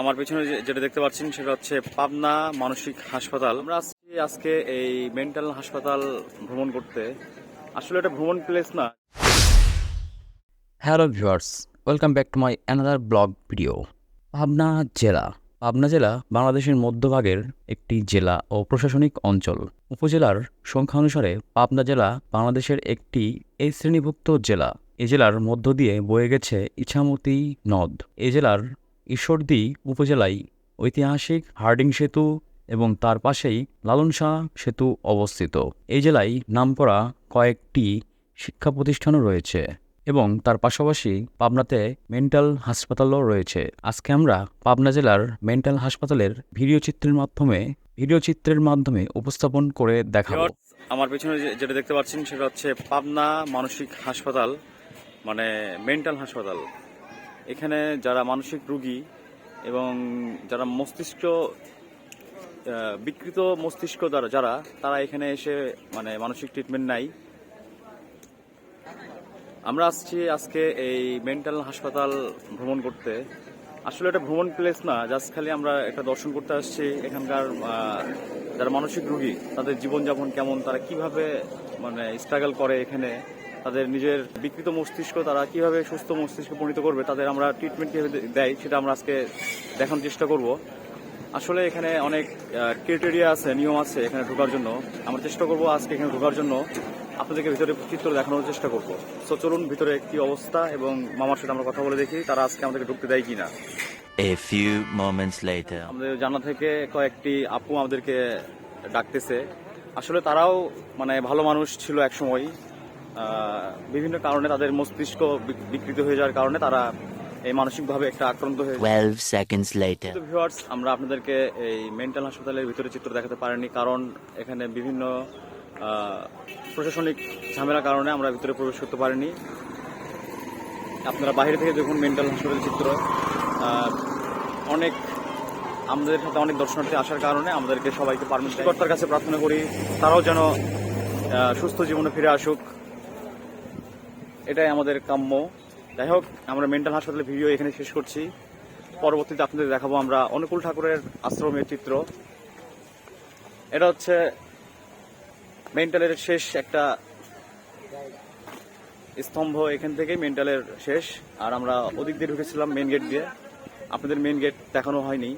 আমার পেছনে যেটা দেখতে পাচ্ছেন সেটা হচ্ছে পাবনা মানসিক হাসপাতাল। আমরা আসছি আজকে এই মেন্টাল হাসপাতাল ভ্রমণ করতে আসলে এটা ভ্রমণ প্লেস না। Hello viewers, welcome back to my another blog video. Pabna জেলা পাবনা জেলা বাংলাদেশের মধ্যভাগের একটি জেলা ও প্রশাসনিক অঞ্চল। উপজেলার সংখ্যা অনুসারে পাবনা জেলা বাংলাদেশের একটি এই শ্রেণীভুক্ত জেলা। এ জেলার মধ্য দিয়ে বয়ে গেছে ইছামতি নদ। এ জেলার ঈশ্বরদী উপজেলায় ঐতিহাসিক হার্ডিং সেতু এবং তার পাশেই লালন শাহ সেতু অবস্থিত। এই জেলায় নামকরা কয়েকটি শিক্ষা প্রতিষ্ঠানও রয়েছে এবং তার পাশাপাশি পাবনাতে মেন্টাল হাসপাতালও রয়েছে। আজকে আমরা পাবনা জেলার মেন্টাল হাসপাতালের ভিডিও চিত্রের মাধ্যমে, ভিডিও চিত্রের মাধ্যমে উপস্থাপন করে দেখাবো। আমার পেছনে যেটা দেখতে পাচ্ছেন সেটা হচ্ছে পাবনা মানসিক হাসপাতাল মানে মেন্টাল হাসপাতাল। এখানে যারা মানসিক রুগী এবং যারা মস্তিষ্ক বিকৃত মস্তিষ্ক দ্বারা, যারা, তারা এখানে এসে মানে মানসিক ট্রিটমেন্ট নাই আমরা আসছি আজকে এই মেন্টাল হাসপাতাল ভ্রমণ করতে। আসলে এটা ভ্রমণ প্লেস না জাস্ট খালি আমরা একটা দর্শন করতে আসছি। এখানকার যারা মানসিক রুগী, তাদের জীবনযাপন কেমন, তারা কীভাবে মানে স্ট্রাগল করে এখানে? তাদের নিজের বিকৃত মস্তিষ্ক তারা কীভাবে সুস্থ মস্তিষ্ক পরিণত করবে তাদের আমরা ট্রিটমেন্ট কীভাবে দেয় সেটা আমরা আজকে দেখানোর চেষ্টা করব। আসলে এখানে অনেক ক্রিটেরিয়া আছে নিয়ম আছে এখানে ঢোকার জন্য। আমরা চেষ্টা করব আজকে এখানে ঢোকার জন্য আপনাদেরকে ভিতরে চিত্র দেখানোর চেষ্টা করব। সো চলুন ভিতরে কি অবস্থা এবং মামার সাথে আমরা কথা বলে দেখি তারা আজকে আমাদেরকে ঢুকতে দেয় কিনা। A few moments later. আমাদের জানা থেকে কয়েকটি আপু আমাদেরকে ডাকতেছে। আসলে তারাও মানে ভালো মানুষ ছিল এক সময় বিভিন্ন কারণে তাদের মস্তিষ্ক বিক- বিকৃত হয়ে যাওয়ার কারণে তারা এই মানসিকভাবে একটা আক্রান্ত হয়ে যায়। 12 seconds later. ভিউয়ার্স আমরা আপনাদেরকে এই মেন্টাল হাসপাতালের ভিতরে চিত্র দেখাতে পারিনি কারণ এখানে বিভিন্ন প্রশাসনিক ঝামেলার কারণে আমরা ভিতরে প্রবেশ করতে পারিনি। আপনারা বাইরে থেকে দেখুন মেন্টাল হাসপাতালের চিত্র। অনেক আমাদের সাথে অনেক দর্শনার্থী আসার কারণে আমাদেরকে সবাইকে পারমিট কর্তার কাছে প্রার্থনা করি তারাও যেন সুস্থ জীবনে ফিরে আসুক। এটাই আমাদের কাম্য। যাই হোক, আমরা মেন্টাল হাসপাতালের ভিডিও এখানে শেষ করছি। পরবর্তীতে আপনাদের দেখাবো আমরা অনুকূল ঠাকুরের আশ্রমের চিত্র। এটা হচ্ছে মেন্টালের শেষ একটা স্তম্ভ এখান থেকে মেন্টালের শেষ। আর আমরা ওদিক দিয়ে ঢুকেছিলাম মেন গেট দিয়ে। আপনাদের মেন গেট দেখানো হয়নি।